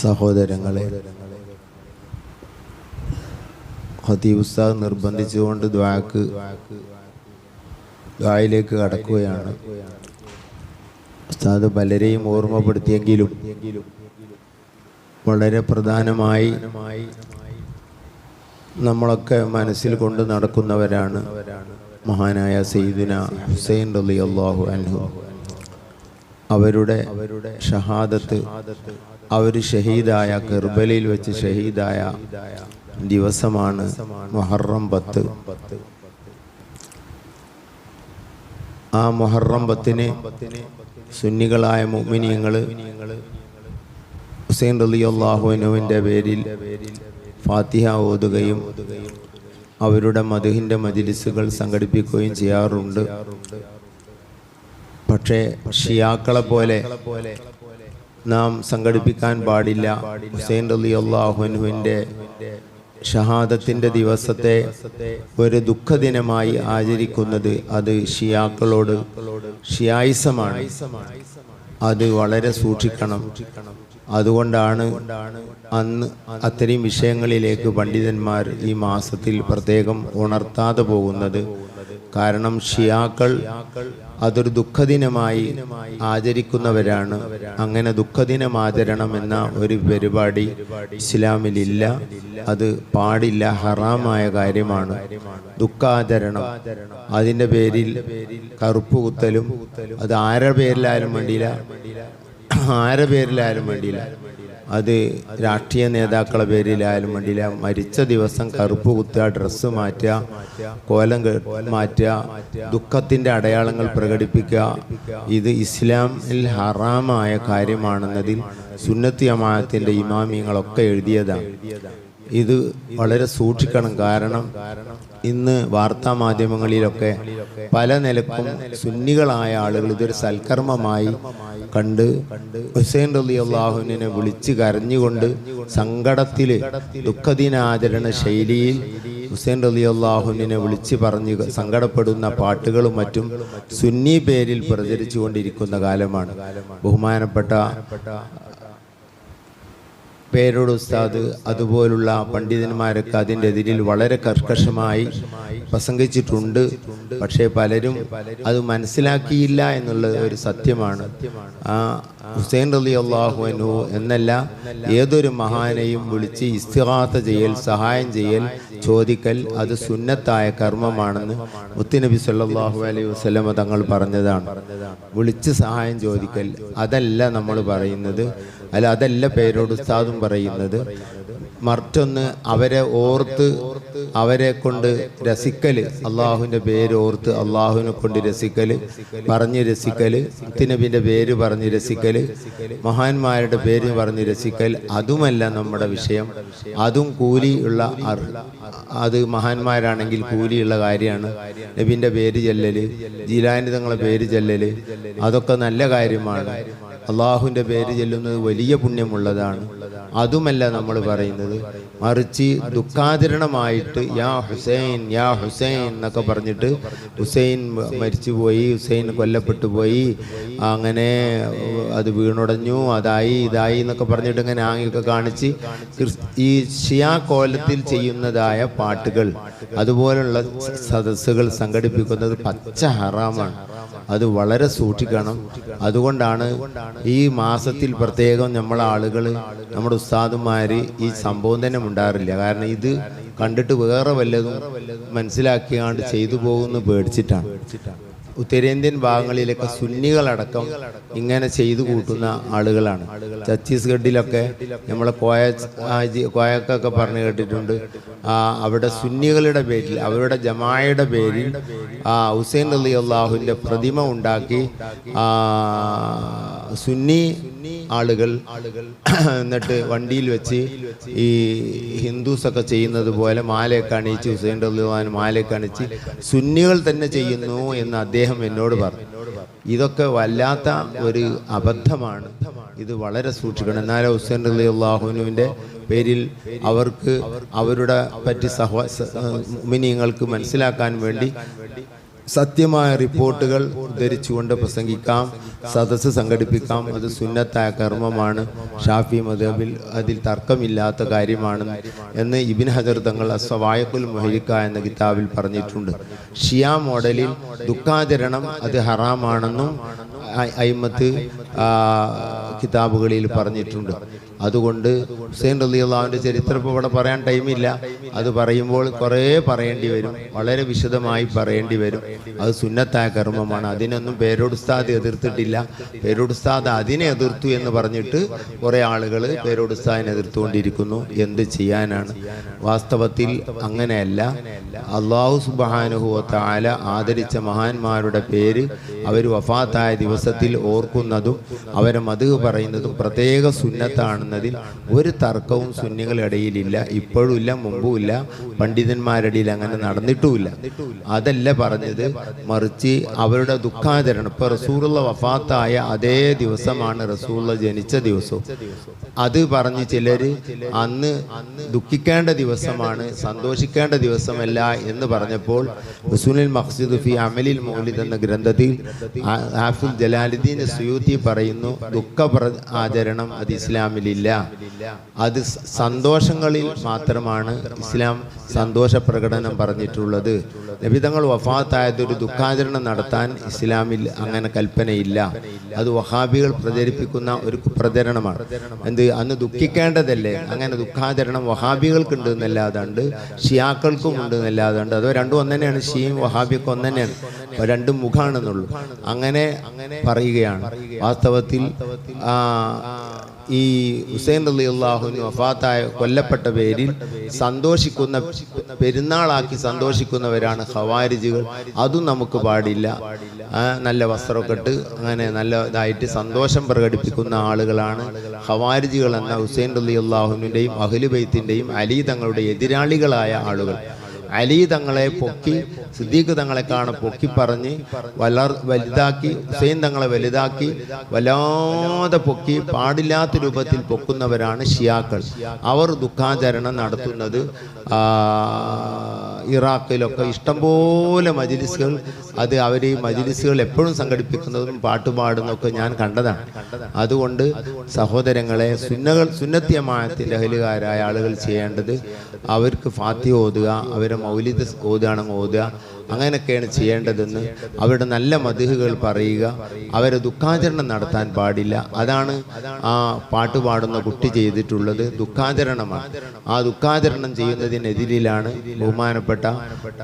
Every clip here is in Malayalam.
സഹോദരങ്ങളെ. ഹതീബ് ഉസ്താദ് നിർബന്ധിച്ചുകൊണ്ട് ദ്വാക്ക് ദ്വായിലേക്ക് കടക്കുകയാണ്. ഉസ്താദ് പലരെയും ഓർമ്മപ്പെടുത്തിയെങ്കിലും വളരെ പ്രധാനമായി നമ്മളൊക്കെ മനസ്സിൽ കൊണ്ട് നടക്കുന്നവരാണ് മഹാനായ സെയ്ദിന ഹുസൈൻ റലി അള്ളാഹു അൻഹു. അവരുടെ ഷഹാദത്ത് അവർ ഷഹീദായ കെർബലയിൽ വെച്ച് ഷഹീദായ ദിവസമാണ് മൊഹറം പത്ത്. ആ മൊഹറം പത്തിന് സുന്നികളായ മുഅ്മിനീങ്ങൾ ഹുസൈൻ റലി അള്ളാഹുവിനുവിന്റെ പേരിൽ ഫാത്തിഹ ഓതുകയും അവരുടെ മധുഹിന്റെ മജിലിസുകൾ സംഘടിപ്പിക്കുകയും ചെയ്യാറുണ്ട്. പക്ഷേ ഷിയാക്കളെ പോലെ നാം സംഘടിപ്പിക്കാൻ പാടില്ല. ഹുസൈൻ അലി അള്ളാഹുനുവിന്റെ ഷഹാദത്തിന്റെ ദിവസത്തെ ഒരു ദുഃഖദിനമായി ആചരിക്കുന്നത് അത് ഷിയാക്കളോട് ഷിയായിസമാണ്. അത് വളരെ സൂക്ഷിക്കണം. അതുകൊണ്ടാണ് അന്ന് അത്തരം വിഷയങ്ങളിലേക്ക് പണ്ഡിതന്മാർ ഈ മാസത്തിൽ പ്രത്യേകം ഉണർത്താതെ പോകുന്നത്. കാരണം ഷിയാക്കൾ അതൊരു ദുഃഖദിനമായി ആചരിക്കുന്നവരാണ്. അങ്ങനെ ദുഃഖദിനം ആചരണം എന്ന ഒരു പരിപാടി ഇസ്ലാമിലില്ല. അത് പാടില്ല ഹറാമായ കാര്യമാണ്. ദുഃഖാചരണം. അതിന്റെ പേരിൽ കറുപ്പ് കുത്തലും അത് ആരുടെ പേരിലായാലും വേണ്ടിയില്ല. ആരുടെ പേരിലായാലും വേണ്ടിയില്ല. അത് രാഷ്ട്രീയ നേതാക്കളെ പേരിലായാലും വേണ്ടിയില്ല മരിച്ച ദിവസം കറുപ്പ് കുത്തുക ഡ്രസ്സ് മാറ്റുക കോലം മാറ്റുക ദുഃഖത്തിന്റെ അടയാളങ്ങൾ പ്രകടിപ്പിക്കുക ഇത് ഇസ്ലാമിൽ ഹറാമായ കാര്യമാണെന്നതിൽ സുന്നത്തി അമായത്തിന്റെ ഇമാമിയങ്ങളൊക്കെ എഴുതിയതാണ്. ഇത് വളരെ സൂക്ഷിക്കണം. കാരണം ഇന്ന് വാർത്താ മാധ്യമങ്ങളിലൊക്കെ പല നിലക്കും സുന്നികളായ ആളുകൾ ഇതൊരു സൽക്കർമ്മമായി കണ്ട് ഹുസൈൻ റലി അള്ളാഹുവിനെ വിളിച്ച് കരഞ്ഞുകൊണ്ട് സങ്കടത്തിൽ ദുഃഖദിനാചരണ ശൈലിയിൽ ഹുസൈൻ റലി അള്ളാഹുവിനെ വിളിച്ച് പറഞ്ഞ് സങ്കടപ്പെടുന്ന പാട്ടുകളും മറ്റും സുന്നി പേരിൽ പ്രചരിച്ചു കൊണ്ടിരിക്കുന്ന കാലമാണ്. ബഹുമാനപ്പെട്ട പേരോട് ഉസ്താദ് അതുപോലുള്ള പണ്ഡിതന്മാരൊക്കെ അതിന്റെ എതിരിൽ വളരെ കർക്കശമായി പ്രസംഗിച്ചിട്ടുണ്ട്. പക്ഷേ പലരും അത് മനസ്സിലാക്കിയില്ല എന്നുള്ളത് ഒരു സത്യമാണ്. ആ ഹുസൈൻ റലി അള്ളാഹുനു എന്നല്ല ഏതൊരു മഹാനെയും വിളിച്ച് ഇസ്തിഹാത്ത ചെയ്യൽ സഹായം ചെയ്യൽ ചോദിക്കൽ അത് സുന്നത്തായ കർമ്മമാണെന്ന് മുത്തുനബി സല്ലാഹു അലൈഹി വസ്ലമ തങ്ങൾ പറഞ്ഞതാണ്. വിളിച്ച് സഹായം ചോദിക്കൽ അതല്ല നമ്മൾ പറയുന്നത്. അല്ല അതല്ല പേരോട് ഉസ്താദും പറയുന്നത്. മറ്റൊന്ന് അവരെ ഓർത്ത് അവരെ കൊണ്ട് രസിക്കൽ അള്ളാഹുവിന്റെ പേര് ഓർത്ത് അള്ളാഹുവിനെ കൊണ്ട് രസിക്കൽ പറഞ്ഞ് രസിക്കൽ മുത്തുനബിന്റെ പേര് പറഞ്ഞ് രസിക്കൽ മഹാന്മാരുടെ പേര് പറഞ്ഞ് രസിക്കൽ അതുമല്ല നമ്മുടെ വിഷയം. അതും കൂലിയുള്ള അത് മഹാന്മാരാണെങ്കിൽ കൂലിയുള്ള കാര്യമാണ്. നബിന്റെ പേര് ചെല്ലല് ജീലാനിതങ്ങളെ പേര് ചെല്ലല് അതൊക്കെ നല്ല കാര്യമാണ്. അള്ളാഹുവിന്റെ പേര് ചെല്ലുന്നത് വലിയ പുണ്യമുള്ളതാണ്. അതുമല്ല നമ്മൾ പറയുന്നത് മറിച്ച് ദുഃഖാചരണമായിട്ട് യാ ഹുസൈൻ യാ ഹുസൈൻ എന്നൊക്കെ പറഞ്ഞിട്ട് ഹുസൈൻ മരിച്ചുപോയി ഹുസൈൻ കൊല്ലപ്പെട്ടു പോയി അങ്ങനെ അത് വീണുടഞ്ഞു അതായി ഇതായി എന്നൊക്കെ പറഞ്ഞിട്ട് ഇങ്ങനെ ആങ്ങിയൊക്കെ കാണിച്ച് ഈ ഷിയാ കോലത്തിൽ ചെയ്യുന്നതായ പാട്ടുകൾ. അതുപോലുള്ള സദസ്സുകൾ സംഘടിപ്പിക്കുന്നത് പച്ച ഹറാമാണ്. അത് വളരെ സൂക്ഷിക്കണം. അതുകൊണ്ടാണ് ഈ മാസത്തിൽ പ്രത്യേകം നമ്മളെ ആളുകൾ നമ്മുടെ ഉസ്താദുമാർ ഈ സംഭവം തന്നെ ഉണ്ടാറില്ല കാരണം ഇത് കണ്ടിട്ട് വേറെ വല്ലതും മനസ്സിലാക്കിയാണ്ട് ചെയ്തു പോകുമെന്ന് പേടിച്ചിട്ടാണ്. ഉത്തരേന്ത്യൻ ഭാഗങ്ങളിലൊക്കെ സുന്നികളടക്കം ഇങ്ങനെ ചെയ്തു കൂട്ടുന്ന ആളുകളാണ്. ഛത്തീസ്ഗഡിലൊക്കെ നമ്മളെ കോയ കോയക്കൊക്കെ പറഞ്ഞു കേട്ടിട്ടുണ്ട്. അവിടെ സുന്നികളുടെ പേരിൽ അവരുടെ ജമായയുടെ പേരിൽ ഹുസൈൻ അലി അള്ളാഹുവിന്റെ പ്രതിമ ഉണ്ടാക്കി സുന്നി ആളുകൾ എന്നിട്ട് വണ്ടിയിൽ വെച്ച് ഈ ഹിന്ദുസൊക്കെ ചെയ്യുന്നത് പോലെ മാലയൊക്കെ അണിയിച്ച് ഹുസൈൻ അള്ളഹാൻ മാലയൊക്കെ അണിച്ച് സുന്നികൾ തന്നെ ചെയ്യുന്നു എന്ന് അദ്ദേഹം എന്നോട് പറഞ്ഞു ഇതൊക്കെ വല്ലാത്ത ഒരു അബദ്ധമാണ്. ഇത് വളരെ സൂക്ഷിക്കണം. എന്നാലും ഹുസൈൻ അലി അള്ളാഹുനുവിന്റെ പേരിൽ അവർക്ക് അവരുടെ പറ്റി സഹ മിനിങ്ങൾക്ക് മനസ്സിലാക്കാൻ വേണ്ടി സത്യമായ റിപ്പോർട്ടുകൾ ധരിച്ചുകൊണ്ട് പ്രസംഗിക്കാം സദസ്സ് സംഘടിപ്പിക്കാം. അത് സുന്നത്തായ കർമ്മമാണ്. ഷാഫി മദബിൽ അതിൽ തർക്കമില്ലാത്ത കാര്യമാണ് എന്ന് ഇബിൻ ഹജർ തങ്ങൾ അസ്വായക്കുൽ മൊഹിക്ക എന്ന കിതാബിൽ പറഞ്ഞിട്ടുണ്ട്. ഷിയ മോഡലിൽ ദുഃഖാചരണം അത് ഹറാമാണെന്നും അയിമത്ത് കിതാബുകളിൽ പറഞ്ഞിട്ടുണ്ട്. അതുകൊണ്ട് ഹുസൈൻ റലി അള്ളാഹുവിന്റെ ചരിത്രം ഇപ്പോൾ ഇവിടെ പറയാൻ ടൈമില്ല. അത് പറയുമ്പോൾ കുറേ പറയേണ്ടി വരും. വളരെ വിശദമായി പറയേണ്ടി വരും. അത് സുന്നത്തായ കർമ്മമാണ്. അതിനൊന്നും പേരോടുസ്താദ് എതിർത്തിട്ടില്ല. പേരോടുസ്താദ് അതിനെ എതിർത്തു എന്ന് പറഞ്ഞിട്ട് കുറേ ആളുകൾ പേരോടുസ്താദിനെ എതിർത്തുകൊണ്ടിരിക്കുന്നു. എന്ത് ചെയ്യാനാണ്? വാസ്തവത്തിൽ അങ്ങനെയല്ല. അള്ളാഹു സുബാനുഹുവത്ത ആല ആദരിച്ച മഹാന്മാരുടെ പേര് അവർ വഫാത്തായ ദിവസത്തിൽ ഓർക്കുന്നതും അവർ മത് പറയുന്നതും പ്രത്യേക സുന്നത്താണെന്നതിൽ ഒരു തർക്കവും സുന്നികളിടയിലില്ല ഇപ്പോഴും ഇല്ല മുമ്പും ഇല്ല പണ്ഡിതന്മാരുടെ ഇടയിൽ അങ്ങനെ നടന്നിട്ടുമില്ല അതല്ല പറഞ്ഞത് മറിച്ച് അവരുടെ ദുഃഖാചരണം. ഇപ്പൊ റസൂറുള്ള വഫാത്തായ അതേ ദിവസമാണ് റസൂള്ള ജനിച്ച ദിവസവും അത് പറഞ്ഞ് ചിലര് അന്ന് ദുഃഖിക്കേണ്ട ദിവസമാണ് സന്തോഷിക്കേണ്ട ദിവസമല്ല എന്ന് പറഞ്ഞപ്പോൾ റസൂലിൽ മഖ്സിദ് ഫി അമലിൽ മൗലിദ് എന്ന ഗ്രന്ഥത്തിൽ ഹാഫിൽ ജലാലുദ്ദീൻ സുയൂത്തി പറയുന്നു ദുഃഖ ആചരണം അത് ഇസ്ലാമിലില്ല. അത് സന്തോഷങ്ങളിൽ മാത്രമാണ് ഇസ്ലാം സന്തോഷ പ്രകടനം പറഞ്ഞിട്ടുള്ളത്. നബിതങ്ങൾ വഫാത്തായതൊരു ദുഃഖാചരണം നടത്താൻ ഇസ്ലാമിൽ അങ്ങനെ കൽപ്പനയില്ല. അത് വഹാബികൾ പ്രചരിപ്പിക്കുന്ന ഒരു പ്രചരണമാണ്. എന്ത്? അന്ന് ദുഃഖിക്കേണ്ടതല്ലേ? അങ്ങനെ ദുഃഖാചരണം വഹാബികൾക്കുണ്ട് എന്നല്ലാതുണ്ട് ഷിയാക്കൾക്കും ഉണ്ട് എന്നല്ലാതുണ്ട്. അതോ രണ്ടും ഒന്നു തന്നെയാണ് ഷിയും വഹാബിയൊക്കെ ഒന്നു തന്നെയാണ് രണ്ടും മുഖാണെന്നുള്ളൂ. അങ്ങനെ പറയുകയാണ്. വാസ്തവത്തിൽ ഈ ഹുസൈൻ അലി അള്ളാഹുവിന് വഫാത്തായ കൊല്ലപ്പെട്ട പേരിൽ സന്തോഷിക്കുന്ന പെരുന്നാളാക്കി സന്തോഷിക്കുന്നവരാണ് ഖവാരിജുകൾ. അതും നമുക്ക് പാടില്ല. നല്ല വസ്ത്രമൊക്കെ ഇട്ട് അങ്ങനെ നല്ല ഇതായിട്ട് സന്തോഷം പ്രകടിപ്പിക്കുന്ന ആളുകളാണ് ഖവാരിജുകൾ എന്ന ഹുസൈൻ അലി അള്ളാഹുവിന്റെയും അഹ്ലുബൈത്തിന്റെയും അലി തങ്ങളുടെ എതിരാളികളായ ആളുകൾ. അലി തങ്ങളെ പൊക്കി സിദ്ദീഖ് തങ്ങളെ കാണ പൊക്കി പറഞ്ഞ് വളർ വലുതാക്കി ഹുസൈൻ തങ്ങളെ വലുതാക്കി വല്ലാതെ പൊക്കി പാടില്ലാത്ത രൂപത്തിൽ പൊക്കുന്നവരാണ് ഷിയാക്കൾ. അവർ ദുഃഖാചരണം നടത്തുന്നത് ഇറാഖിലൊക്കെ ഇഷ്ടംപോലെ മജിലിസുകൾ അത് അവർ ഈ മജിലിസുകൾ എപ്പോഴും സംഘടിപ്പിക്കുന്നതും പാട്ടുപാടുന്നതൊക്കെ ഞാൻ കണ്ടതാണ്. അതുകൊണ്ട് സഹോദരങ്ങളെ സുന്നകൾ സുന്നത്യമായത്തിൽ അഹലുകാരായ ആളുകൾ ചെയ്യേണ്ടത് അവർക്ക് ഫാത്തി ഓതുക അവരെ മൗലിദ് ഓതുകയാണെങ്കിൽ ഓതുക അങ്ങനെയൊക്കെയാണ് ചെയ്യേണ്ടതെന്ന് അവരുടെ നല്ല മതിഹുകൾ പറയുക. അവരെ ദുഃഖാചരണം നടത്താൻ പാടില്ല. അതാണ് ആ പാട്ട് പാടുന്ന കുട്ടി ചെയ്തിട്ടുള്ളത്. ദുഃഖാചരണമാണ്. ആ ദുഃഖാചരണം ചെയ്യുന്നതിനെതിരിലാണ് ബഹുമാനപ്പെട്ട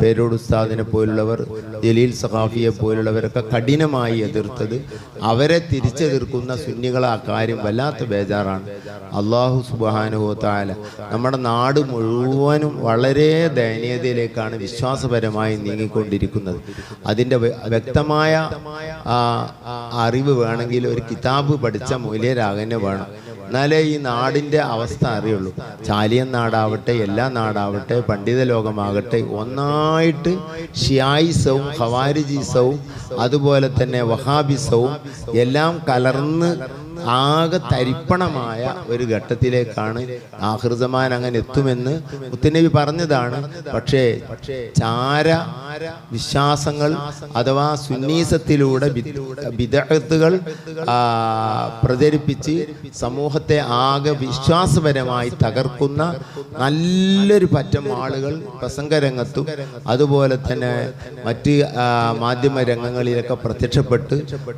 പേരോട് ഉസ്താദിനെ പോലുള്ളവർ ജലീൽ സഖാഫിയെ പോലുള്ളവരൊക്കെ കഠിനമായി എതിർത്തത്. അവരെ തിരിച്ചെതിർക്കുന്ന സുന്നികൾ ആ കാര്യം വല്ലാത്ത ബേജാറാണ്. അള്ളാഹു സുബാനുഭവത്തായ നമ്മുടെ നാട് മുഴുവനും വളരെ ദയനീയതയിലേക്കാണ് വിശ്വാസപരമായി നീങ്ങിക്കൊണ്ടിരിക്കുന്നത് അതിന്റെ വ്യക്തമായ അറിവ് വേണമെങ്കിൽ ഒരു കിതാബ് പഠിച്ച മൂല്യരാകന്നെ വേണം. എന്നാലേ ഈ നാടിന്റെ അവസ്ഥ അറിയുള്ളൂ. ചാലിയൻ നാടാവട്ടെ എല്ലാ നാടാവട്ടെ പണ്ഡിത ലോകമാകട്ടെ ഒന്നായിട്ട് ഷിയായിസവും ഹവാരിജീസവും അതുപോലെ തന്നെ വഹാബിസവും എല്ലാം കലർന്ന് ആകെ തരിപ്പണമായ ഒരു ഘട്ടത്തിലേക്കാണ് ആഹൃതമാൻ അങ്ങനെ എത്തുമെന്ന് മുത്തനബി പറഞ്ഞതാണ്. പക്ഷേ ചാര വിശ്വാസങ്ങൾ അഥവാ സുന്നീസത്തിലൂടെ വിദഗ്ധകൾ പ്രചരിപ്പിച്ച് സമൂഹത്തെ ആകെ വിശ്വാസപരമായി തകർക്കുന്ന നല്ലൊരു പറ്റം ആളുകൾ പ്രസംഗരംഗത്തും അതുപോലെ തന്നെ മറ്റ് മാധ്യമ രംഗങ്ങളിലൊക്കെ പ്രത്യക്ഷപ്പെട്ട്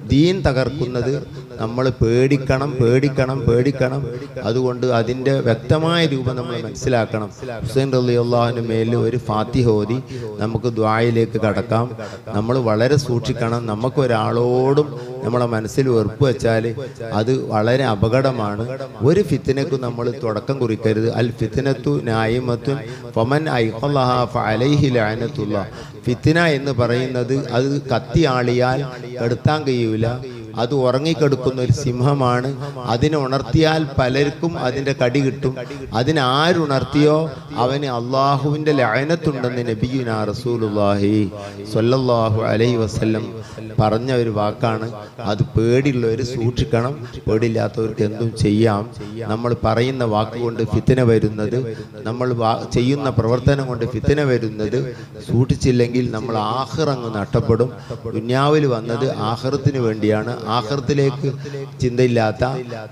ദീൻ തകർക്കുന്നത് നമ്മൾ പേടിക്കണം പേടിക്കണം പേടിക്കണം. അതുകൊണ്ട് അതിന്റെ വ്യക്തമായ രൂപം നമ്മൾ മനസ്സിലാക്കണം. ഹുസൈൻ റലി അള്ളാഹുവിന് മേലിൽ ഒരു ഫാത്തിഹ ഓതി നമുക്ക് ദ്വായിലേക്ക് കടക്കാം. നമ്മൾ വളരെ സൂക്ഷിക്കണം. നമുക്ക് ഒരാളോടും നമ്മളെ മനസ്സിൽ ഉറപ്പ് വെച്ചാൽ അത് വളരെ അപകടമാണ്. ഒരു ഫിത്തിനക്കും നമ്മൾ തുടക്കം കുറിക്കരുത്. അൽ ഫിത്തിനത്തു നായിമത്തുൻ ഫമൻ ഫിത്തിന എന്ന് പറയുന്നത് അത് കത്തിയാളിയാൽ എടുത്താൻ കഴിയൂല. അത് ഉറങ്ങിക്കെടുക്കുന്ന ഒരു സിംഹമാണ്. അതിനെ ഉണർത്തിയാൽ പലർക്കും അതിന്റെ കടി കിട്ടും. അതിനാരുണർത്തിയോ അവന് അള്ളാഹുവിന്റെ ലയനത്തുണ്ടെന്ന് നബിയുന റസൂലുല്ലാഹി സൊല്ലാഹു അലൈഹി വസ്ല്ലം പറഞ്ഞ ഒരു വാക്കാണ്. അത് പേടിയുള്ളവർ സൂക്ഷിക്കണം. പേടിയില്ലാത്തവർക്ക് എന്തും ചെയ്യാം. നമ്മൾ പറയുന്ന വാക്കുകൊണ്ട് ഫിത്തന വരുന്നത് നമ്മൾ ചെയ്യുന്ന പ്രവർത്തനം കൊണ്ട് ഫിത്തന വരുന്നത് സൂക്ഷിച്ചില്ലെങ്കിൽ നമ്മൾ ആഹ്റങ്ങ് നഷ്ടപ്പെടും. ദുന്യാവിൽ വന്നത് ആഹ്റത്തിന് വേണ്ടിയാണ്. ആഹ്റത്തിലേക്ക് ചിന്തയില്ലാത്ത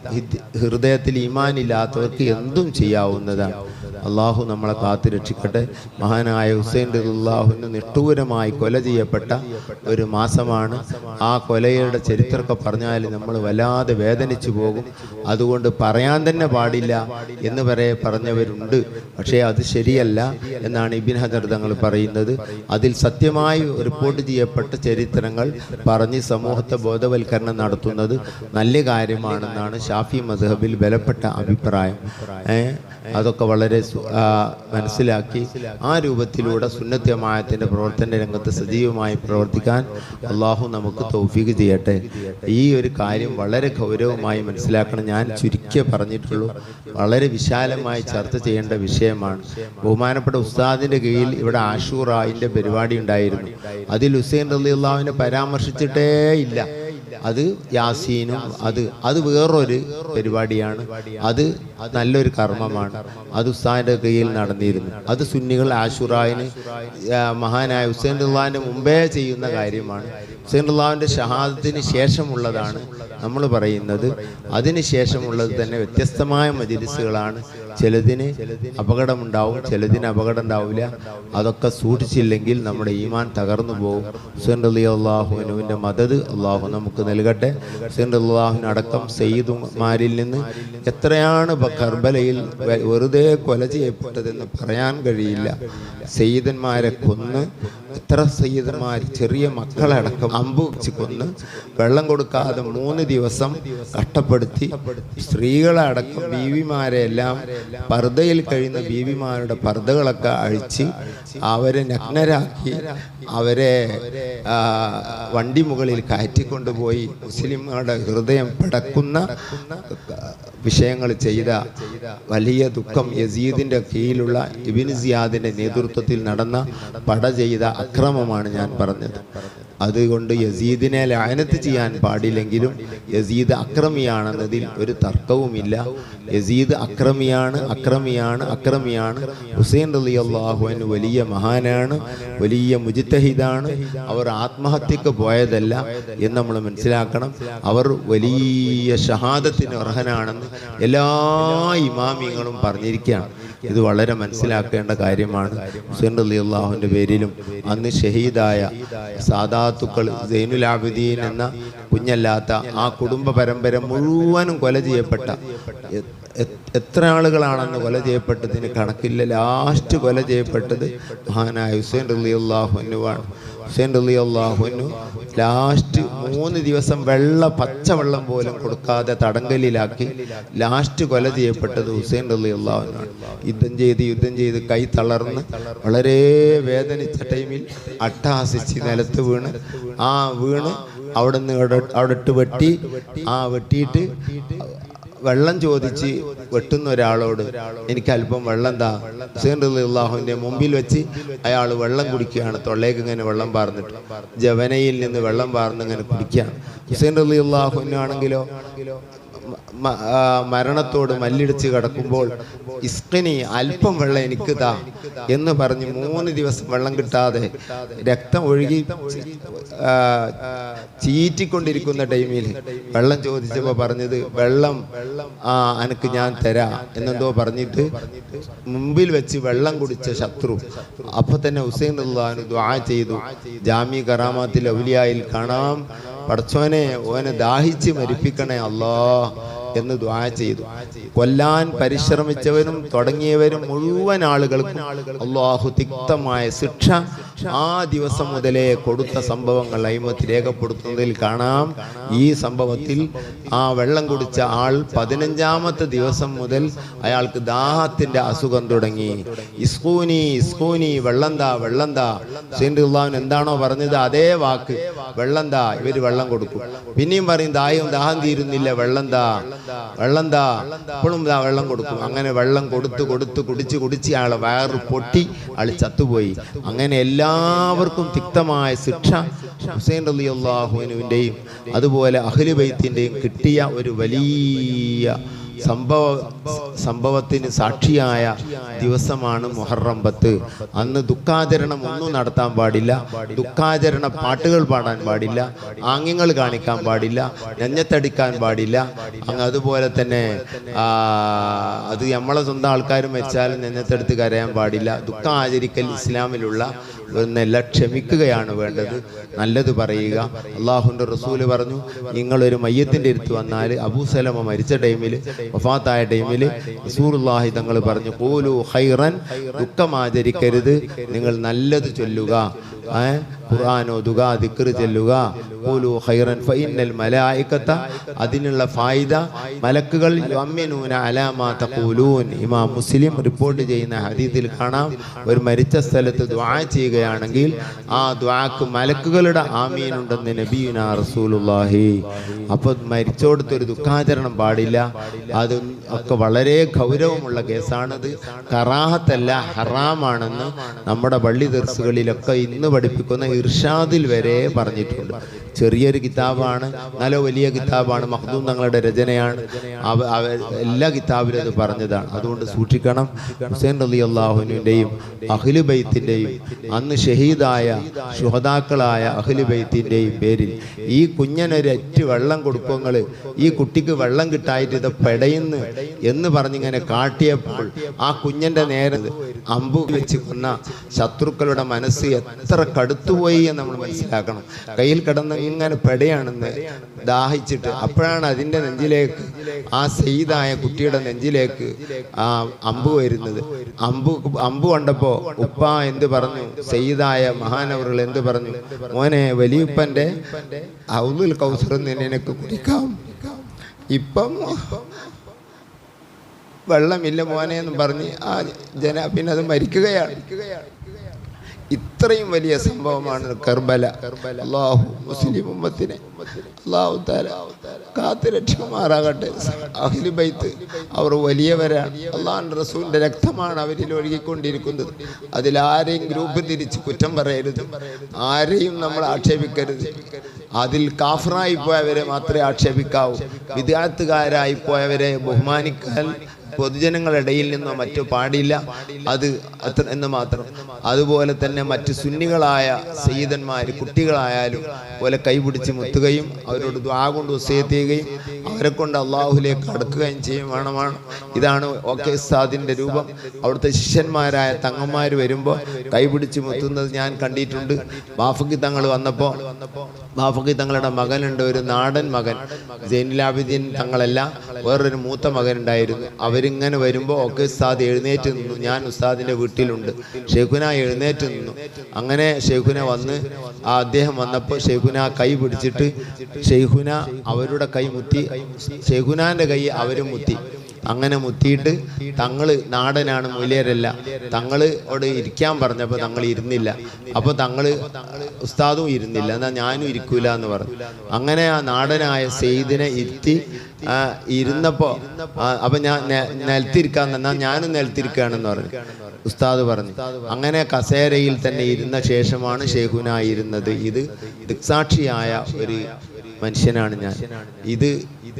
ഹിദ്- ഹൃദയത്തിൽ ഈമാനില്ലാത്തവർക്ക് എന്തും ചെയ്യാവുന്നതാണ്. അള്ളാഹു നമ്മളെ കാത്തു രക്ഷിക്കട്ടെ. മഹാനായ ഹുസൈൻ അള്ളാഹുവിന് നിഷ്ഠൂരമായി കൊല ചെയ്യപ്പെട്ട ഒരു മാസമാണ്. ആ കൊലയുടെ ചരിത്രമൊക്കെ പറഞ്ഞാൽ നമ്മൾ വല്ലാതെ വേദനിച്ചു പോകും. അതുകൊണ്ട് പറയാൻ തന്നെ പാടില്ല എന്ന് വരെ പറഞ്ഞവരുണ്ട്. പക്ഷേ അത് ശരിയല്ല എന്നാണ് ഇബിൻ ഹജർ തങ്ങൾ പറയുന്നത്. അതിൽ സത്യമായി റിപ്പോർട്ട് ചെയ്യപ്പെട്ട ചരിത്രങ്ങൾ പറഞ്ഞ് സമൂഹത്തെ ബോധവൽക്കരണം നടത്തുന്നത് നല്ല കാര്യമാണെന്നാണ് ഷാഫി മദ്ഹബിൽ ബലപ്പെട്ട അഭിപ്രായം. അതൊക്കെ വളരെ മനസ്സിലാക്കി ആ രൂപത്തിലൂടെ സുന്നത്യമായത്തിന്റെ പ്രവർത്തന രംഗത്ത് സജീവമായി പ്രവർത്തിക്കാൻ അള്ളാഹു നമുക്ക് തൗഫീഖ് ചെയ്യട്ടെ. ഈ ഒരു കാര്യം വളരെ ഗൗരവമായി മനസ്സിലാക്കണം. ഞാൻ ചുരുക്കിയ പറഞ്ഞിട്ടുള്ളൂ. വളരെ വിശാലമായി ചർച്ച ചെയ്യേണ്ട വിഷയമാണ്. ബഹുമാനപ്പെട്ട ഉസ്താദിന്റെ കീഴിൽ ഇവിടെ ആഷൂറായിന്റെ പരിപാടി ഉണ്ടായിരുന്നു. അതിൽ ഹുസൈൻ റലിയുള്ളാവിനെ പരാമർശിച്ചിട്ടേ ഇല്ല. അത് യാസീനും അത് അത് വേറൊരു പരിപാടിയാണ്. അത് നല്ലൊരു കർമ്മമാണ്. അത് ഉസ്താദിന്റെ കയ്യിൽ നടന്നിരുന്നു. അത് സുന്നികൾ ആഷുറായിന് മഹാനായ ഹുസൈൻ റുല്ലാന്റെ മുമ്പേ ചെയ്യുന്ന കാര്യമാണ്. ഹുസൈൻ റുല്ലാവിന്റെ ഷഹാദത്തിന് ശേഷമുള്ളതാണ് നമ്മൾ പറയുന്നത് അതിനുശേഷമുള്ളത് തന്നെ വ്യത്യസ്തമായ മജിലിസുകളാണ്. ചിലതിന് അപകടമുണ്ടാവും ചിലതിന് അപകടം ഉണ്ടാവില്ല അതൊക്കെ സൂക്ഷിച്ചില്ലെങ്കിൽ നമ്മുടെ ഈമാൻ തകർന്നു പോകും. ഹുസൈൻ അലി അള്ളാഹുവിനുവിന്റെ മദത് അള്ളാഹു നമുക്ക് നൽകട്ടെ. ഹുസൈൻ അള്ളാഹുവിനടക്കം സെയ്ദുമാരിൽ നിന്ന് എത്രയാണ് കർബലയിൽ വെറുതെ കൊല ചെയ്യപ്പെട്ടതെന്ന് പറയാൻ കഴിയില്ല. സയ്യിദന്മാരെ കൊന്ന് എത്ര സയ്യിദന്മാർ ചെറിയ മക്കളടക്കം അമ്പ് വെച്ച് കൊന്ന് വെള്ളം കൊടുക്കാതെ മൂന്ന് ദിവസം കഷ്ടപ്പെടുത്തി സ്ത്രീകളെ അടക്കം ബീവിമാരെ എല്ലാം പർദ്ദയിൽ കഴിയുന്ന ബീവിമാരുടെ പർദ്ദകളൊക്കെ അഴിച്ച് അവരെ നഗ്നരാക്കി അവരെ വണ്ടി മുകളിൽ കയറ്റിക്കൊണ്ടുപോയി മുസ്ലിങ്ങളുടെ ഹൃദയം പിടക്കുന്ന വിഷയങ്ങൾ ചെയ്ത വലിയ ദുഃഖം യസീദിന്റെ കീഴിലുള്ള ഇബിൻ സിയാദിന്റെ നേതൃത്വത്തിൽ നടന്ന പട ചെയ്ത അക്രമമാണ് ഞാൻ പറഞ്ഞത്. അതുകൊണ്ട് യസീദിനെ ലായനത്ത് ചെയ്യാൻ പാടില്ലെങ്കിലും യസീദ് അക്രമിയാണെന്നതിൽ ഒരു തർക്കവുമില്ല. യസീദ് അക്രമിയാണ് അക്രമിയാണ് അക്രമിയാണ്. ഹുസൈൻ അലി അള്ളാഹുവിന് വലിയ മഹാനാണ് വലിയ മുജിത്തഹിദാണ് അവർ ആത്മഹത്യക്ക് പോയതല്ല എന്ന് നമ്മൾ മനസ്സിലാക്കണം. അവർ വലിയ ഷഹാദത്തിന് അർഹനാണെന്ന് എല്ലാ ഇമാമിയങ്ങളും പറഞ്ഞിരിക്കുകയാണ്. ഇത് വളരെ മനസ്സിലാക്കേണ്ട കാര്യമാണ്. ഹുസൈൻ അലി അള്ളാഹുവിന്റെ പേരിലും അന്ന് ഷഹീദായ സാദാത്തുക്കൾ സൈനുൽ ആബിദീൻ എന്ന കുഞ്ഞല്ലാത്ത ആ കുടുംബ പരമ്പര മുഴുവനും കൊല ചെയ്യപ്പെട്ട എത്ര ആളുകളാണെന്ന് കൊല ചെയ്യപ്പെട്ടതിന് കണക്കില്ല. ലാസ്റ്റ് കൊല ചെയ്യപ്പെട്ടത് മഹാനായ ഹുസൈൻ റലി അള്ളാഹുനുവാണ് ഹുസൈൻ റലി അള്ളാഹുനു ലാസ്റ്റ് മൂന്ന് ദിവസം വെള്ള പച്ചവെള്ളം പോലും കൊടുക്കാതെ തടങ്കലിലാക്കി ലാസ്റ്റ് കൊല ചെയ്യപ്പെട്ടത് ഹുസൈൻ റലി അള്ളാഹുനാണ് യുദ്ധം ചെയ്ത് യുദ്ധം ചെയ്ത് കൈ തളർന്ന് വളരെ വേദനിച്ച ടൈമിൽ അട്ടഹാസിച്ച് നിലത്ത് വീണ്. ആ വീണ് അവിടെ നിന്ന് അവിടെ ഇട്ട് വെട്ടി ആ വെട്ടിയിട്ട് വെള്ളം ചോദിച്ച് വെട്ടുന്ന ഒരാളോട് എനിക്ക് അല്പം വെള്ളം താ. ഹുസൈൻ റളിയല്ലാഹുവിന്റെ മുമ്പിൽ വെച്ച് അയാൾ വെള്ളം കുടിക്കുകയാണ്. തൊള്ളേക്ക് ഇങ്ങനെ വെള്ളം പാർന്നിട്ട്. ജവനയിൽ നിന്ന് വെള്ളം പാർന്ന് ഇങ്ങനെ കുടിക്കുകയാണ്. ഹുസൈൻ ആ, മരണത്തോട് മല്ലിടിച്ച് കിടക്കുമ്പോൾ ഇസ്കിനി അല്പം വെള്ളം എനിക്ക് താ എന്ന് പറഞ്ഞ് മൂന്ന് ദിവസം വെള്ളം കിട്ടാതെ രക്തം ഒഴുകി ചീറ്റിക്കൊണ്ടിരിക്കുന്ന ടൈമിൽ വെള്ളം ചോദിച്ചപ്പോൾ പറഞ്ഞത് വെള്ളം ആ അനക്ക് ഞാൻ തരാ. എന്നെന്തോ പറഞ്ഞിട്ട് മുമ്പിൽ വെച്ച് വെള്ളം കുടിച്ച ശത്രു. അപ്പൊ തന്നെ ഹുസൈൻ അള്ളഹാന് ദ്വാ ചെയ്തു. ജാമി കറാമാത്തിൽ ഔലിയായിൽ കാണാം. പടച്ചോനെ ഓനെ ദാഹിച്ച് മരിപ്പിക്കണേ അല്ലാ എന്ന് ദ്വാ ചെയ്തു. കൊല്ലാൻ പരിശ്രമിച്ചവരും തുടങ്ങിയവരും മുഴുവൻ ആളുകൾക്കും അള്ളാഹു തിക്തമായ ശിക്ഷ ആ ദിവസം മുതലേ കൊടുത്ത സംഭവങ്ങൾ അയിമത്ത് രേഖപ്പെടുത്തുന്നതിൽ കാണാം. ഈ സംഭവത്തിൽ ആ വെള്ളം കുടിച്ച ആൾ പതിനഞ്ചാമത്തെ ദിവസം മുതൽ അയാൾക്ക് ദാഹത്തിന്റെ അസുഖം തുടങ്ങി. ഇസ്കൂനി ഇസ്കൂനി വെള്ളന്താ വെള്ളന്താ ഹുസൈൻ എന്താണോ പറഞ്ഞത് അതേ വാക്ക്. വെള്ളന്താ ഇവർ വെള്ളം കൊടുക്കും. പിന്നെയും പറയും ദാഹം ദാഹം തീരുന്നില്ല വെള്ളന്താ വെള്ളന്താ ഇപ്പോഴും ദാ വെള്ളം കൊടുക്കും. അങ്ങനെ വെള്ളം കൊടുത്ത് കൊടുത്ത് കുടിച്ച് കുടിച്ച് അയാളെ വയറ് പൊട്ടി അയാൾ ചത്തുപോയി. അങ്ങനെ എല്ലാവർക്കും തിക്തമായ ശിക്ഷ ഹുസൈൻ അലി അള്ളാഹുവിനുവിന്റെയും അതുപോലെ അഹ്ലുബൈത്തിന്റെയും കിട്ടിയ ഒരു വലിയ സംഭവ സംഭവത്തിന് സാക്ഷിയായ ദിവസമാണ് മുഹറം പത്ത് അന്ന് ദുഃഖാചരണം ഒന്നും നടത്താൻ പാടില്ല. ദുഃഖാചരണ പാട്ടുകൾ പാടാൻ പാടില്ല. ആംഗ്യങ്ങൾ കാണിക്കാൻ പാടില്ല. നെഞ്ഞത്തടിക്കാൻ പാടില്ല. അങ്ങ് അതുപോലെ തന്നെ അത് നമ്മളെ സ്വന്തം ആൾക്കാരും മരിച്ചാലും നെഞ്ഞത്തെടുത്ത് കരയാൻ പാടില്ല. ദുഃഖം ആചരിക്കൽ ഇസ്ലാമിലുള്ള ഒന്നല്ല ക്ഷമിക്കുകയാണ് വേണ്ടത്. നല്ലത് പറയുക. അള്ളാഹുന്റെ റസൂൽ പറഞ്ഞു നിങ്ങളൊരു മയ്യത്തിന്റെ അടുത്ത് വന്നാൽ അബൂസലമ മരിച്ച ടൈമിൽ വഫാത്തായ ടൈമിൽ റസൂലുള്ളാഹി തങ്ങൾ പറഞ്ഞു കൂലു ഹൈറൻ ദുഃഖം ആചരിക്കരുത് നിങ്ങൾ നല്ലത് ചൊല്ലുക? ഖുർആൻ ഓതുക ദിക്ർ ചെല്ലുക ഖൂലു ഖൈറൻ ഫഇന്നൽ മലായികത അതിനുള്ള ഫായിദ മലക്കുകൾ യുഅമ്മിനൂന അലാ മാ തഖൂലൂൻ. ഇമാം മുസ്ലിം റിപ്പോർട്ട് ചെയ്യുന്ന ഹദീസിൽ കാണാം ഒരു മരിച്ച സ്ഥലത്ത് ദുആ ചെയ്യുകയാണെങ്കിൽ ആ ദുആക്ക് മലക്കുകളുടെ ആമീൻ ഉണ്ടെന്ന് നബിയുന റസൂലുള്ളാഹി. അപ്പോൾ മരിച്ചോടത്ത് ഒരു ദുഃഖാചരണം പാടില്ല. അത് ഒക്കെ വളരെ ഗൗരവമുള്ള കേസാണത്. കറാഹത്തല്ല ഹറാമാണെന്ന് നമ്മുടെ പള്ളി ദർസുകളിലൊക്കെ ഇന്ന് പഠിപ്പിക്കുന്ന ഇർഷാദിൽ വരെ പറഞ്ഞിട്ടുണ്ട്. ചെറിയൊരു കിതാബാണ് നല്ല വലിയ കിതാബാണ്. മഹദൂം തങ്ങളുടെ രചനയാണ്. എല്ലാ കിതാബിലും അത് പറഞ്ഞതാണ്. അതുകൊണ്ട് സൂക്ഷിക്കണം. ഹുസൈൻ അലി അള്ളാഹുവിന്റെയും അഖിലുബൈത്തിന്റെയും അന്ന് ഷഹീദായ ശുഹതാക്കളായ അഖിലുബൈത്തിന്റെയും പേരിൽ ഈ കുഞ്ഞനൊരറ്റ് വെള്ളം കൊടുക്കുങ്ങൾ ഈ കുട്ടിക്ക് വെള്ളം കിട്ടായിട്ട് ഇത് പെടയുന്നു എന്ന് പറഞ്ഞിങ്ങനെ കാട്ടിയപ്പോൾ ആ കുഞ്ഞന്റെ നേരെ അമ്പു വെച്ച് കൊന്ന ശത്രുക്കളുടെ മനസ്സ് എത്ര കടുത്തുപോയി എന്ന് നമ്മൾ മനസ്സിലാക്കണം. കയ്യിൽ കിടന്ന് ഇങ്ങനെ പെടയാണെന്ന് ദാഹിച്ചിട്ട് അപ്പോഴാണ് അതിന്റെ നെഞ്ചിലേക്ക് ആ സെയ്തായ കുട്ടിയുടെ നെഞ്ചിലേക്ക് ആ അമ്പു വരുന്നത്. അമ്പു അമ്പു കണ്ടപ്പോൾ ഉപ്പ എന്ത് പറഞ്ഞു? സെയ്തായ മഹാനവറുകൾ എന്ത് പറഞ്ഞു? മോനെ വലിയപ്പന്റെ ഔലുൽ കൗസർ നിനക്ക് കുടിക്കാം. ഇപ്പം വെള്ളമില്ല മോനെ എന്ന് പറഞ്ഞ് ആ ജന പിന്നെ അത് മരിക്കുകയാണ്. ഇത്രയും വലിയ സംഭവമാണ് കർബല. അള്ളാഹു മുസ്ലിം ഉമ്മത്തിനെ അള്ളാഹു താല കാത്തു രക്ഷമാറാകട്ടെ അഹ്ലി ബൈത്ത് അവർ വലിയവരാണ്. അള്ളാഹു റസൂലിന്റെ രക്തമാണ് അവരിൽ ഒഴുകിക്കൊണ്ടിരിക്കുന്നത്. അതിൽ ആരെയും ഗ്രൂപ്പ് തിരിച്ച് കുറ്റം പറയരുത്. ആരെയും നമ്മൾ ആക്ഷേപിക്കരുത്. അതിൽ കാഫറായി പോയവരെ മാത്രമേ ആക്ഷേപിക്കാവൂ. വിദ്യാർത്ഥികാരായി പോയവരെ ബഹുമാനിക്കാൻ പൊതുജനങ്ങളിടയിൽ നിന്നോ മറ്റോ പാടില്ല. അത് അത്ര എന്ന് മാത്രം. അതുപോലെ തന്നെ മറ്റ് സുന്നികളായ സയ്യിദന്മാർ കുട്ടികളായാലും പോലെ കൈപിടിച്ച് മുത്തുകയും അവരോട് ദ്വാ കൊണ്ട് ചെയ്യുകയും അവരെ കൊണ്ട് അള്ളാഹുലേക്ക് അടുക്കുകയും ചെയ്യും വേണമാണ്. ഇതാണ് ഓക്കെ സാദിന്റെ രൂപം. അവിടുത്തെ ശിഷ്യന്മാരായ തങ്ങന്മാർ വരുമ്പോൾ കൈപിടിച്ച് മുത്തുന്നത് ഞാൻ കണ്ടിട്ടുണ്ട്. ബാഫക്കി തങ്ങൾ വന്നപ്പോൾ ബാഫക്കി തങ്ങളുടെ മകനുണ്ട് ഒരു നാടൻ മകൻ. ജൈനുലാബിദ്ദീൻ തങ്ങളല്ല വേറൊരു മൂത്ത മകനുണ്ടായിരുന്നു. അവരിങ്ങനെ വരുമ്പോൾ ഒക്കെ ഉസ്താദ് എഴുന്നേറ്റ് നിന്നു. ഞാൻ ഉസ്താദിന്റെ വീട്ടിലുണ്ട്. ഷെയ്ഖുന എഴുന്നേറ്റ് നിന്നു. അങ്ങനെ ഷെയ്ഖുന വന്ന് ആ അദ്ദേഹം വന്നപ്പോൾ ഷെയ്ഖുന കൈ പിടിച്ചിട്ട് ഷെയ്ഖുന അവരുടെ കൈ മുത്തി. ഷെയ്ഖുനാന്റെ കൈ അവരും മുത്തി. അങ്ങനെ മുത്തിയിട്ട് തങ്ങൾ നാടനാണ് മൂല്യരല്ല. തങ്ങൾ അവിടെ ഇരിക്കാൻ പറഞ്ഞപ്പോൾ തങ്ങൾ ഇരുന്നില്ല. അപ്പോൾ തങ്ങൾ ഉസ്താദും ഇരുന്നില്ല. എന്നാൽ ഞാനും ഇരിക്കൂല എന്ന് പറഞ്ഞു. അങ്ങനെ ആ നാടനായ സെയ്ദിനെ ഇരുത്തി ഇരുന്നപ്പോൾ ഇരുന്നപ്പോ അപ്പൊ ഞാൻ നിലത്തിരിക്കാൻ എന്നാൽ ഞാനും നിലത്തിരിക്കുകയാണെന്ന് പറഞ്ഞു. ഉസ്താദ് പറഞ്ഞു. അങ്ങനെ കസേരയിൽ തന്നെ ഇരുന്ന ശേഷമാണ് ഷേഖുനായിരുന്നത് ഇത് ദിക്സാക്ഷിയായ ഒരു മനുഷ്യനാണ് ഞാൻ. ഇത്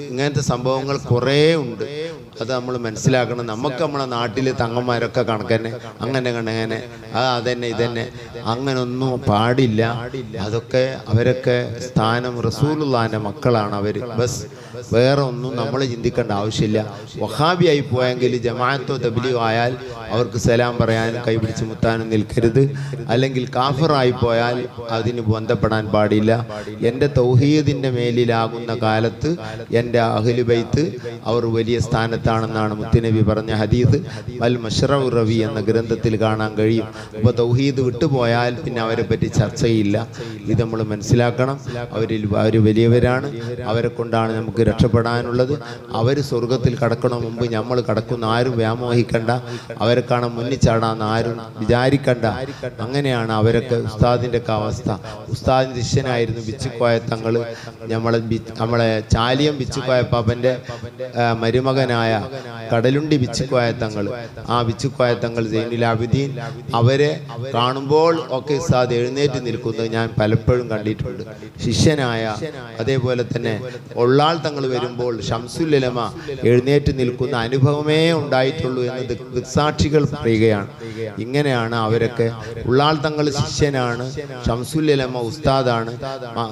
ഇങ്ങനത്തെ സംഭവങ്ങൾ കുറേ ഉണ്ട്. അത് നമ്മൾ മനസ്സിലാക്കണം. നമുക്ക് നമ്മളെ നാട്ടിൽ തങ്ങന്മാരൊക്കെ കണക്കന്നെ. അങ്ങനെ കണങ്ങനെ ആ അതന്നെ ഇതന്നെ. അങ്ങനൊന്നും പാടില്ല. അതൊക്കെ അവരൊക്കെ സ്ഥാനം റസൂലുള്ളാന്റെ മക്കളാണ് അവർ. ബസ് വേറെ ഒന്നും നമ്മൾ ചിന്തിക്കേണ്ട ആവശ്യമില്ല. വഹാബിയായി പോയെങ്കിൽ ജമാഅത്തോ തബ്ലിയോ ആയാൽ അവർക്ക് സലാം പറയാനും കൈപിടിച്ച് മുത്താനും നിൽക്കരുത്. അല്ലെങ്കിൽ കാഫറായി പോയാൽ അതിന് ബന്ധപ്പെടാൻ പാടില്ല. എന്റെ തൗഹീദിന്റെ ശരീരത്തിന്റെ മേലിലാകുന്ന കാലത്ത് എന്റെ അഹ്ലുബൈത്ത് അവർ വലിയ സ്ഥാനത്താണെന്നാണ് മുത്തുനബി പറഞ്ഞ ഹദീദ് അൽ മഷ്റവ് റവി എന്ന ഗ്രന്ഥത്തിൽ കാണാൻ കഴിയും. അപ്പോൾ തൗഹീദ് വിട്ടുപോയാൽ പിന്നെ അവരെ പറ്റി ചർച്ചയില്ല. ഇത് നമ്മൾ മനസ്സിലാക്കണം. അവരിൽ അവർ വലിയവരാണ്. അവരെ കൊണ്ടാണ് നമുക്ക് രക്ഷപ്പെടാനുള്ളത്. അവർ സ്വർഗത്തിൽ കടക്കണ മുമ്പ് നമ്മൾ കടക്കുന്ന ആരും വ്യാമോഹിക്കണ്ട. അവരെ കാണാൻ മുന്നിൽ ചാടാന്ന് ആരും വിചാരിക്കണ്ട. അങ്ങനെയാണ് അവരൊക്കെ ഉസ്താദിന്റെ ഒക്കെ അവസ്ഥ. ഉസ്താദിന്റെ ശിഷ്യനായിരുന്നു ബിച്ചുക്കോയ തങ്ങൾ. നമ്മളെ നമ്മളെ ചാലിയം ബിച്ചുക്കോയ പാപ്പന്റെ ആ, മരുമകനായ കടലുണ്ടി ബിച്ചുക്കോയ തങ്ങൾ. ആ ബിച്ചുക്കോയ തങ്ങൾ സൈനുൽ ആബിദീൻ അവരെ കാണുമ്പോൾ ഒക്കെ സാദ് എഴുന്നേറ്റ് നിൽക്കുന്നത് ഞാൻ പലപ്പോഴും കണ്ടിട്ടുണ്ട്. ശിഷ്യനായ അതേപോലെ തന്നെ ഒള്ളാൾ തങ്ങൾ വരുമ്പോൾ ഷംസുല്ലമ എഴുന്നേറ്റ് നിൽക്കുന്ന അനുഭവമേ ഉണ്ടായിട്ടുള്ളൂ എന്ന് ദൃക്സാക്ഷികൾ പറയുകയാണ്. ഇങ്ങനെയാണ് അവരൊക്കെ ഉള്ളാൾ തങ്ങൾ ശിഷ്യനാണ് ഷംസുല്ലമ ഉസ്താദാണ്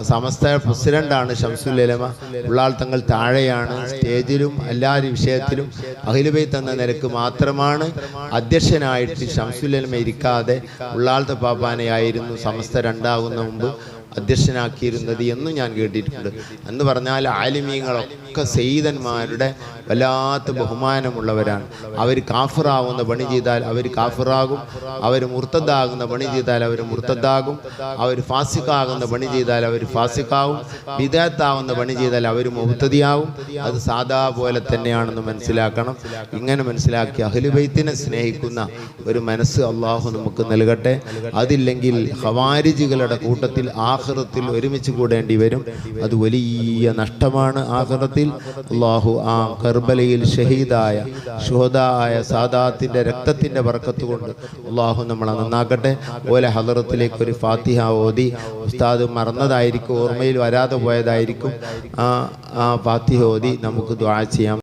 സമസ്ത പ്രസിഡന്റാണ് ഷംസുല്ലമ ഉള്ളാൾ തങ്ങൾ താഴെയാണ് സ്റ്റേജിലും എല്ലാ വിഷയത്തിലും അഖിലുബൈത്ത് എന്ന നിലയ്ക്ക് മാത്രമാണ്. അധ്യക്ഷനായിട്ട് ഷംസുല്ലമ ഇരിക്കാതെ ഉള്ളാളത്തെ പാപ്പാനെയായിരുന്നു സമസ്ത രണ്ടാകുന്ന മുമ്പ് അധ്യക്ഷനാക്കിയിരുന്നത് എന്നും ഞാൻ കേട്ടിട്ടുണ്ട്. എന്ന് പറഞ്ഞാൽ ആലിമീങ്ങളൊക്കെ സെയ്തന്മാരുടെ വല്ലാത്ത ബഹുമാനമുള്ളവരാണ്. അവർ കാഫിറാവുന്ന പണി ചെയ്താൽ അവർ കാഫിറാകും. അവർ മുർത്തദ്ദാകുന്ന പണി ചെയ്താൽ അവർ മുർത്തദ്ദാകും അവർ ഫാസിക്കാകുന്ന പണി ചെയ്താൽ അവർ ഫാസിക്കാവും വിദേത്താവുന്ന പണി ചെയ്താൽ അവർ മുഹത്തതിയാവും അത് സാധാ പോലെ തന്നെയാണെന്ന് മനസ്സിലാക്കണം. ഇങ്ങനെ മനസ്സിലാക്കി അഹ്ലുബൈത്തിനെ സ്നേഹിക്കുന്ന ഒരു മനസ്സ് അള്ളാഹു നമുക്ക് നൽകട്ടെ. അതില്ലെങ്കിൽ ഹവാരിജികളുടെ കൂട്ടത്തിൽ ആഹ്റത്തിൽ ഒരുമിച്ച് കൂടേണ്ടി വരും. അത് വലിയ നഷ്ടമാണ് ആഹ്റത്തിൽ അള്ളാഹു ആ കർബലയിൽ ഷഹീദായ ആയ സാദാത്തിന്റെ രക്തത്തിന്റെ ബർക്കത്ത് കൊണ്ട് അള്ളാഹു നമ്മളെ നന്നാക്കട്ടെ. ഓലെ ഹലറത്തിലേക്ക് ഒരു ഫാത്തിഹ ഓതി ഉസ്താദ് മറന്നതായിരിക്കും ഓർമ്മയിൽ വരാതെ പോയതായിരിക്കും. ആ ആ ഫാത്തിഹ ഓതി നമുക്ക് ദ്വാ ചെയ്യാം.